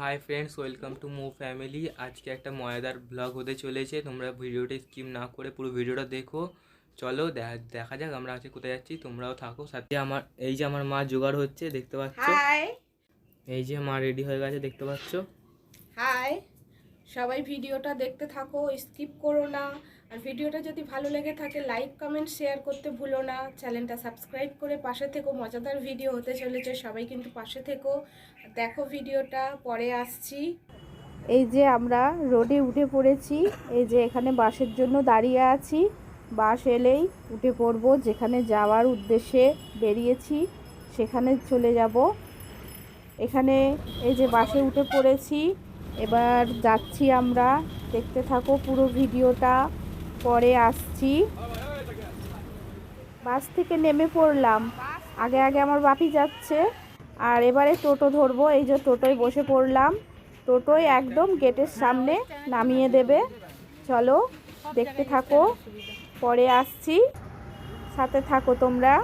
Hi friends welcome to Mo family আজকে একটা মজাদার ব্লগ হতে চলেছে। তোমরা ভিডিওটা স্কিপ না করে পুরো ভিডিওটা দেখো। চলো দেখা যাক আমরা আজকে কোথায় যাচ্ছি। তোমরাও থাকো। সাথে আমার এই যে আমার মা জোগাড় হচ্ছে দেখতে পাচ্ছ? এই যে মা রেডি হয়ে গেছে দেখতে পাচ্ছ? হাই সবাই ভিডিওটা দেখতে থাকো স্কিপ করো না। আর ভিডিওটা যদি ভালো লেগে থাকে লাইক কমেন্ট শেয়ার করতে ভুলো না। চ্যানেলটা সাবস্ক্রাইব করে পাশে থেকো, মজাদার ভিডিও হতে চলেছে, সবাই কিন্তু পাশে থেকো। দেখো ভিডিওটা, পরে আসছি। এই যে আমরা রোডে উঠে পড়েছি, এই যে এখানে বাসের জন্য দাঁড়িয়ে আছি। বাস এলেই উঠে পড়ব, যেখানে যাওয়ার উদ্দেশ্যে বেরিয়েছি, সেখানে চলে যাব। এখানে এই যে বাসে উঠে পড়েছি, এবার যাচ্ছি আমরা। দেখতে থাকো পুরো ভিডিওটা পরে আসছি। বাস থেকে নেমে পড়লাম। আগে আগে আমার বাপি যাচ্ছে। আর এবারে টোটো ধরবো। এই যে টোটোয় বসে পড়লাম। টোটোয় একদম গেটের সামনে নামিয়ে দেবে। চলো, দেখতে থাকো। পরে আসছি। সাথে থাকো তোমরা।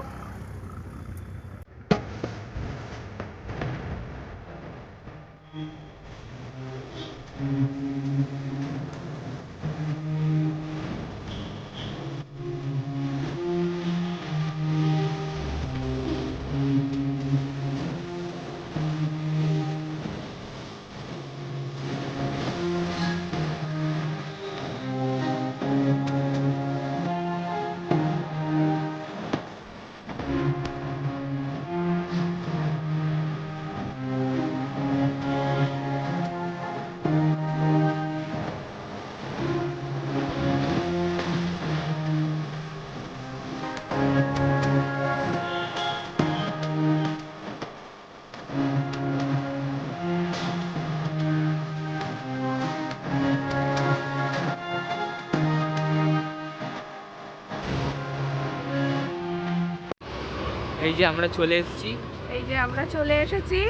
এই যে আমরা চলে এসেছি। এই যে আমরা চলে এসেছি।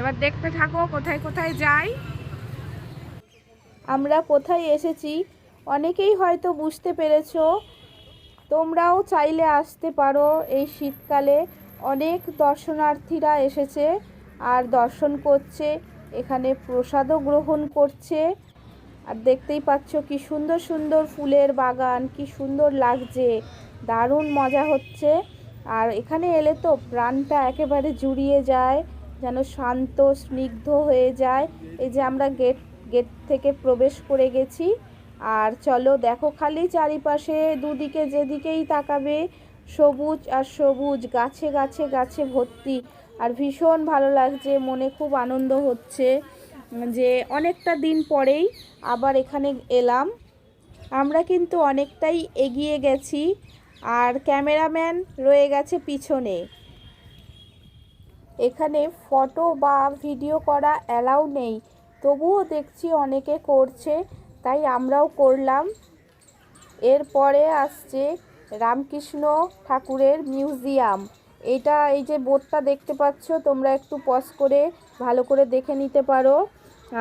এবার দেখতে থাকো কোথায় কোথায় যাই। আমরা কোথায় এসেছি? অনেকেই হয়তো বুঝতে পেরেছ তোমরাও চাইলে আসতে পারো। এই শীতকালে অনেক দর্শনার্থীরা এসেছে আর দর্শন করছে, এখানে প্রসাদও গ্রহণ করছে। আর দেখতেই পাচ্ছ কি সুন্দর সুন্দর ফুলের বাগান, কি সুন্দর লাগছে, দারুণ মজা হচ্ছে। আর এখানে এলে তো প্রাণটা একেবারে জুড়িয়ে যায়, যেন শান্ত, স্নিগ্ধ হয়ে যায়। এই যে আমরা গেট গেট থেকে প্রবেশ করে গেছি। আর চলো দেখো খালি চারিপাশে দুদিকে যেদিকেই তাকাবে সবুজ আর সবুজ, গাছে গাছে গাছে ভর্তি। আর ভীষণ ভালো লাগছে, মনে খুব আনন্দ হচ্ছে যে অনেকটা দিন পরেই আবার এখানে এলাম। আমরা কিন্তু অনেকটাই এগিয়ে গেছি আর ক্যামেরাম্যান রয়ে গেছে পিছনে। এখানে ফটো বা ভিডিও করা অ্যালাউ নেই, তবুও দেখছি অনেকে করছে। তাই আমরাও করলাম। এরপরে আসছে রামকৃষ্ণ ঠাকুরের মিউজিয়াম। এটা এই যে বোর্ডটা দেখতে পাচ্ছ, তোমরা একটু পজ করে ভালো করে দেখে নিতে পারো।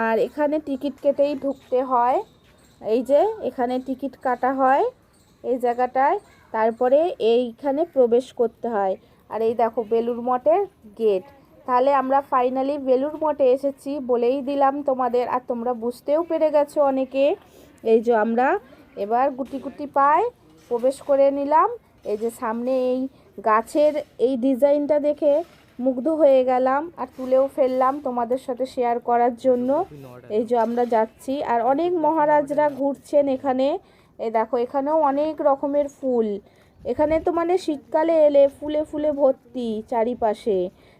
আর এখানে টিকিট কেটেই ঢুকতে হয়। এই যে এখানে টিকিট কাটা হয় এই জায়গাটায়। তারপরে এইখানে প্রবেশ করতে হয়। আর এই দেখো বেলুর মঠের গেট। তাহলে আমরা ফাইনালি বেলুর মঠে এসেছি বলেই দিলাম তোমাদের, আর তোমরা বুঝতেও পেরে গেছো অনেকে। এই যে আমরা এবার গুটি গুটি পায় প্রবেশ করে নিলাম। এই যে সামনে এই গাছের এই ডিজাইনটা দেখে মুগ্ধ হয়ে গেলাম আর তুলেও ফেললাম তোমাদের সাথে শেয়ার করার জন্য। এই যে আমরা যাচ্ছি আর অনেক মহারাজরা ঘুরছেন এখানে। এ দেখো, এখানেও অনেক রকমের ফুল। এখানে তো মানে শীতকালে এলে ফুলে ফুলে ভর্তি চারিপাশে।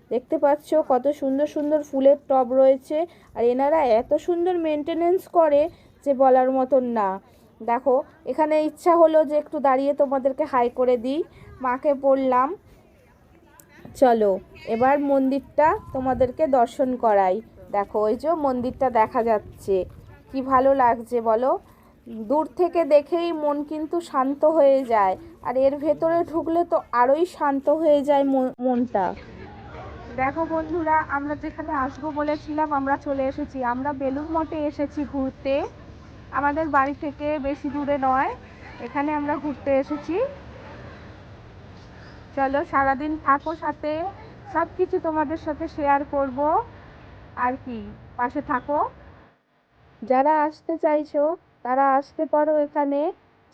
দেখতে পাচ্ছ কত সুন্দর সুন্দর ফুলের টব রয়েছে। আর এনারা এত সুন্দর মেনটেনেন্স করে যে বলার মতন না। দেখো, এখানে ইচ্ছা হলো যে একটু দাঁড়িয়ে তোমাদেরকে হাই করে দিই। মাকে বললাম, চলো, এবার মন্দিরটা তোমাদেরকে দর্শন করাই। দেখো, ওই যে মন্দিরটা দেখা যাচ্ছে। কি ভালো লাগছে বলো? দূর থেকে দেখেই মন কিন্তু শান্ত হয়ে যায়। আর এর ভেতরে ঢুকলে তো আরোই শান্ত হয়ে যায় মন- মনটা। দেখো বন্ধুরা, আমরা যেখানে আসব বলেছিলাম, আমরা চলে এসেছি। আমরা বেলুর মঠে এসেছি ঘুরতে। আমাদের বাড়ি থেকে বেশি দূরে নয়। এখানে আমরা ঘুরতে এসেছি। চলো, সারাদিন থাকো সাথে। সব কিছু তোমাদের সাথে শেয়ার করব। আর কি, পাশে থাকো। যারা আসতে চাইছো, তারা আসতে পারো এখানে।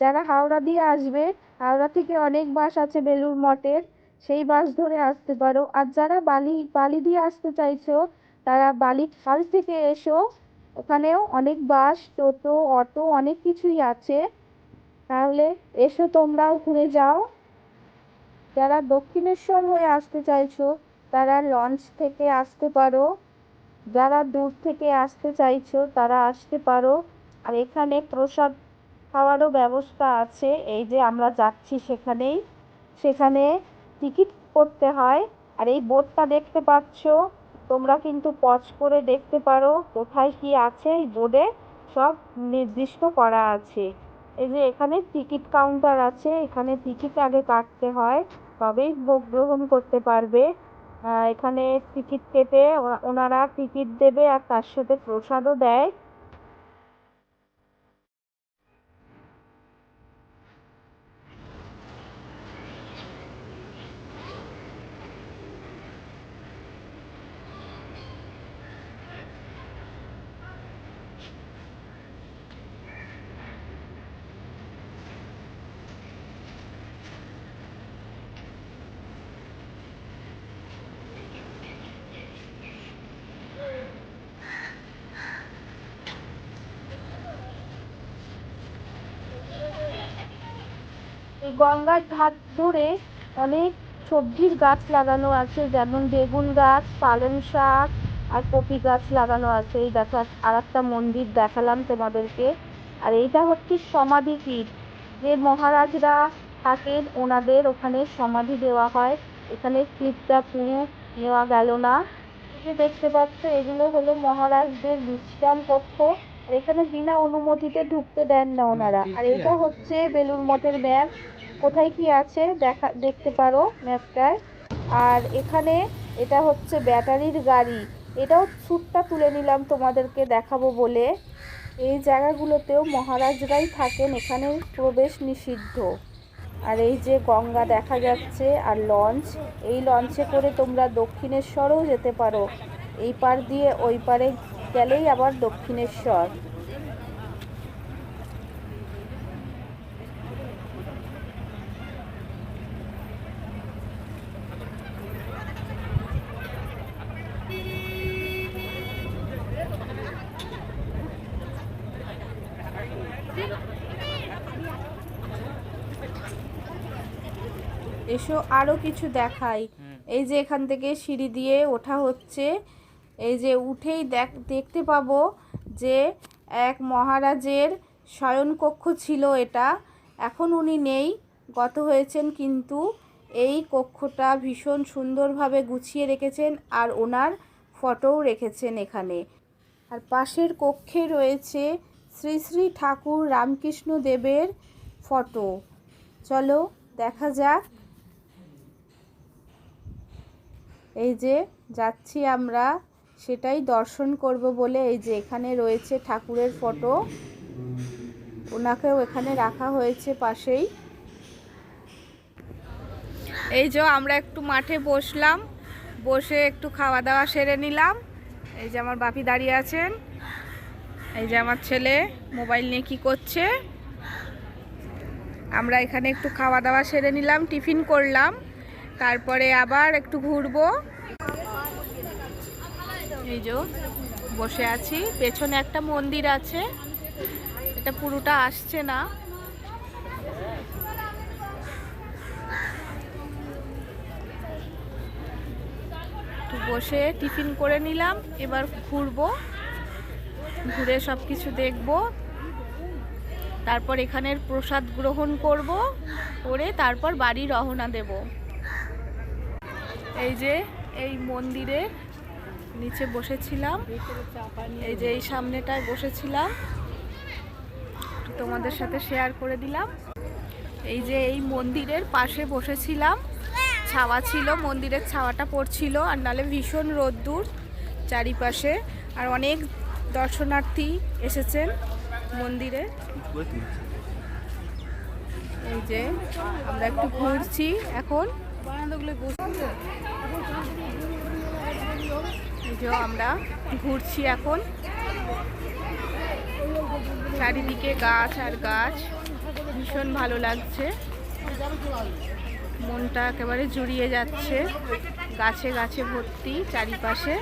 যারা হাওড়া দিয়ে আসবে, হাওড়া থেকে অনেক বাস আছে বেলুড় মঠের। সেই বাস ধরে আসতে পারো। আর যারা বালি বালি দিয়ে আসতে চাইছো, তারা বালি খাল থেকে এসো। ওখানেও অনেক বাস টোটো, অটো, অনেক কিছুই আছে। তাহলে এসো তোমরাও ঘুরে যাও। যারা দক্ষিণেশ্বর হয়ে আসতে চাইছো, তারা লঞ্চ থেকে আসতে পারো। যারা দূর থেকে আসতে চাইছো, তারা আসতে পারো। আর এখানে প্রসাদ খাওয়ারও ব্যবস্থা আছে। এই যে আমরা যাচ্ছি সেখানেই। সেখানে টিকিট করতে হয়। আর এই বোর্ডটা দেখতে পাচ্ছ, তোমরা কিন্তু পজ করে দেখতে পারো কোথায় কি আছে এই বোর্ডে। সব নির্দিষ্ট করা আছে। এই যে এখানে টিকিট কাউন্টার আছে, এখানে টিকিট আগে কাটতে হয়, তবেই ভোগ গ্রহণ করতে পারবে। এখানে টিকিট কেটে ওনারা টিকিট দেবে আর তার সাথে প্রসাদও দেয়। গঙ্গার ধার ধরে অনেক সবজির গাছ লাগানো আছে, যেমন বেগুন গাছ, পালং শাক আর কপি গাছ লাগানো আছে। এই দেখো, আর একটা মন্দির দেখালাম তোমাদেরকে। আর এইটা হচ্ছে সমাধিপীঠ। যে মহারাজরা থাকেন, ওনাদের ওখানে সমাধি দেওয়া হয়। এখানে ক্লিপটা পুরো নেওয়া গেল না। যে দেখতে পাচ্ছ, এগুলো হলো মহারাজদের বিশ্রাম কক্ষ। এখানে বিনা অনুমতিতে ঢুকতে দেন না ওনারা। আর এটা হচ্ছে বেলুড় মঠের ম্যাপ। কোথায় কি আছে দেখা, দেখতে পারো ম্যাপটায়। আর এখানে এটা হচ্ছে ব্যাটারির গাড়ি। এটাও শ্যুটটা তুলে নিলাম তোমাদেরকে দেখাবো বলে। এই জায়গাগুলোতেও মহারাজরাই থাকেন, এখানে প্রবেশ নিষিদ্ধ। আর এই যে গঙ্গা দেখা যাচ্ছে আর লঞ্চ, এই লঞ্চে করে তোমরা দক্ষিণেশ্বরও যেতে পারো। এই পার দিয়ে ওই পারে গেলেই আবার দক্ষিণেশ্বর। এসো আরও কিছু দেখাই। এই যে এখান থেকে সিঁড়ি দিয়ে ওঠা হচ্ছে। এই যে উঠেই দেখ দেখতে পাবো যে এক মহারাজের শয়নকক্ষ ছিল এটা। এখন উনি নেই গত হয়েছেন কিন্তু এই কক্ষটা ভীষণ সুন্দরভাবে গুছিয়ে রেখেছেন আর ওনার ফটোও রেখেছেন এখানে। আর পাশের কক্ষে রয়েছে শ্রী শ্রী ঠাকুর রামকৃষ্ণ দেবের ফটো। চলো দেখা যাক এই যে যাচ্ছি আমরা, সেটাই দর্শন করব বলে এই যে এখানে রয়েছে ঠাকুরের ফটো। ওনাকেও এখানে রাখা হয়েছে পাশেই। এই যে আমরা একটু মাঠে বসলাম, বসে একটু খাওয়া দাওয়া সেরে নিলাম। এই যে আমার বাপি দাঁড়িয়ে আছেন। এই যে আমার ছেলে মোবাইল নিয়ে কী করছে। আমরা এখানে একটু খাওয়া দাওয়া সেরে নিলাম, টিফিন করলাম। তারপরে আবার একটু ঘুরবো। এই যে বসে আছি, পেছনে একটা মন্দির আছে। এটা পুরোটা আসছে না। বসে টিফিন করে নিলাম, এবার ঘুরবো। ঘুরে সব কিছু দেখব। তারপর এখানের প্রসাদ গ্রহণ করব, করে তারপর বাড়ি রওনা দেব। এই যে এই মন্দিরে নিচে বসেছিলাম। এই যে এই সামনেটায় বসেছিলাম। তোমাদের সাথে শেয়ার করে দিলাম। এই যে এই মন্দিরের পাশে বসেছিলাম। ছাওয়া ছিল, মন্দিরের ছাওয়াটা পড়ছিল, আর নালে ভীষণ রোদ্দুর চারিপাশে। আর অনেক দর্শনার্থী এসেছেন মন্দিরে। এই যে আমরা একটু ঘুরছি এখন। এই আমরা ঘুরছি এখন। চারিদিকে গাছ আর গাছ। ভীষণ ভালো লাগছে। মনটা একেবারে জুড়িয়ে যাচ্ছে। গাছে গাছে ভর্তি চারিপাশে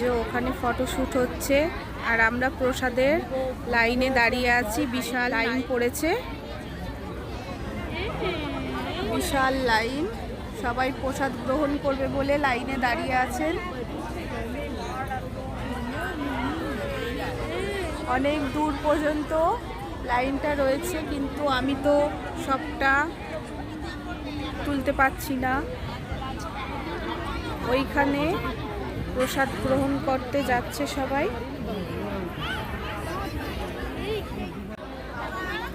যে ওখানে ফটোশ্যুট হচ্ছে আর আমরা প্রসাদের লাইনে দাঁড়িয়ে আছি। বিশাল লাইন পড়েছে। বিশাল লাইন। সবাই প্রসাদ গ্রহণ করবে বলে লাইনে দাঁড়িয়ে আছেন। অনেক দূর পর্যন্ত লাইনটা রয়েছে, কিন্তু আমি তো সবটা তুলতে পারছি না। ওইখানে প্রসাদ গ্রহণ করতে যাচ্ছে সবাই।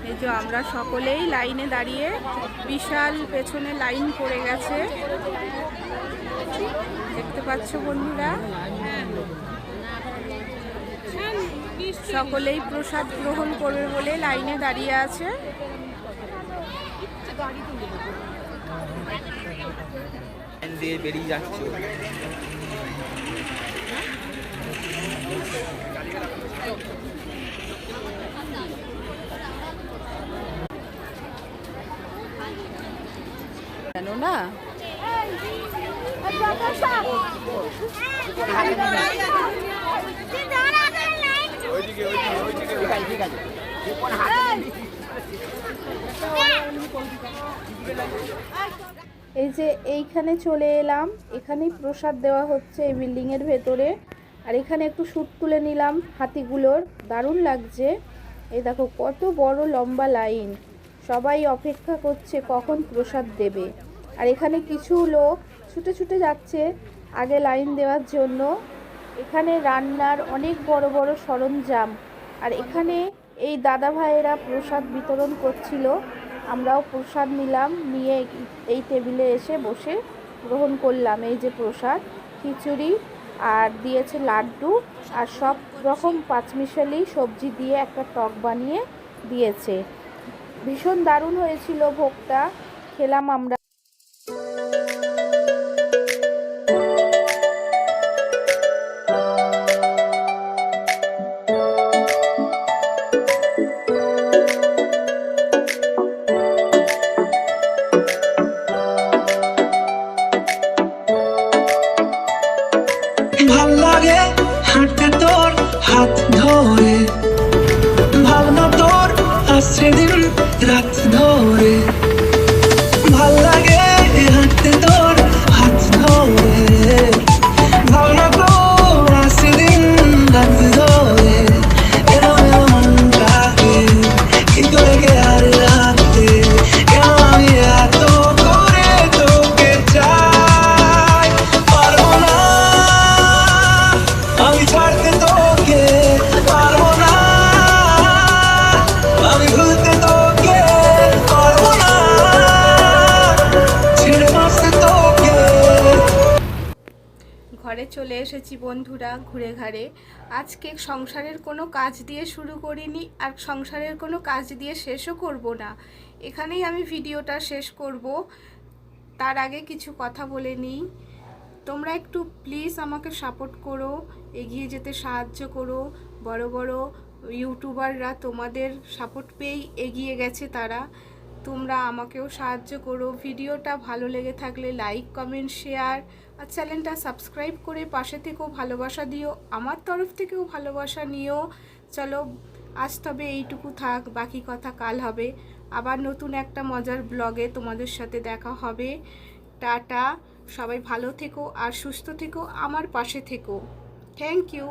এই যে আমরা সকলেই লাইনে দাঁড়িয়ে বিশাল পেছনে লাইন পড়ে গেছে। দেখতে পাচ্ছ বন্ধুরা? সকলেই প্রসাদ গ্রহণ করবে বলে লাইনে দাঁড়িয়ে আছে। দিয়ে বেরিয়ে যাচ্ছে। এই যে এইখানে চলে এলাম। এখানেই প্রসাদ দেওয়া হচ্ছে এই বিল্ডিংয়ের ভেতরে। আর এখানে একটু শ্যুট তুলে নিলাম হাতিগুলোর। দারুণ লাগছে। এই দেখো, কত বড় লম্বা লাইন। সবাই অপেক্ষা করছে কখন প্রসাদ দেবে। আর এখানে কিছু লোক ছুটে ছুটে যাচ্ছে আগে লাইন দেওয়ার জন্য। এখানে রান্নার অনেক বড় বড় সরঞ্জাম। আর এখানে এই দাদা ভাইয়েরা প্রসাদ বিতরণ করছিল। আমরাও প্রসাদ নিলাম, নিয়ে এই টেবিলে এসে বসে গ্রহণ করলাম। এই যে প্রসাদ, খিচুড়ি আর দিয়েছে লাড্ডু আর সব রকম পাঁচমিশালি সবজি দিয়ে একটা টক বানিয়ে দিয়েছে। ভীষণ দারুণ হয়েছিল ভোগটা। খেলাম আমরা। ভালো লাগে হাঁটতে তোর হাত ধরে। ভাবনা তোর আশ্রয় দিন এসেছি বন্ধুরা ঘুরে ঘাড়ে। আজকে সংসারের কোনো কাজ দিয়ে শুরু করিনি আর সংসারের কোনো কাজ দিয়ে শেষও করব না। এখানেই আমি ভিডিওটা শেষ করব। তার আগে কিছু কথা বলে নিই। তোমরা একটু প্লিজ আমাকে সাপোর্ট করো, এগিয়ে যেতে সাহায্য করো। বড় বড় ইউটিউবাররা তোমাদের সাপোর্ট পেয়েই এগিয়ে গেছে তারা। তোমরা আমাকেও সাহায্য করো। ভিডিওটা ভালো লেগে থাকলে লাইক কমেন্ট শেয়ার আর চ্যানেলটা সাবস্ক্রাইব করে পাশে থেকেও ভালোবাসা দিও, আমার তরফ থেকেও ভালোবাসা নিও। চলো, আজ তবে এইটুকু থাক, বাকি কথা কাল হবে। আবার নতুন একটা মজার ব্লগে তোমাদের সাথে দেখা হবে। টাটা, সবাই ভালো থেকো আর সুস্থ থেকো আমার পাশে থেকো। Thank you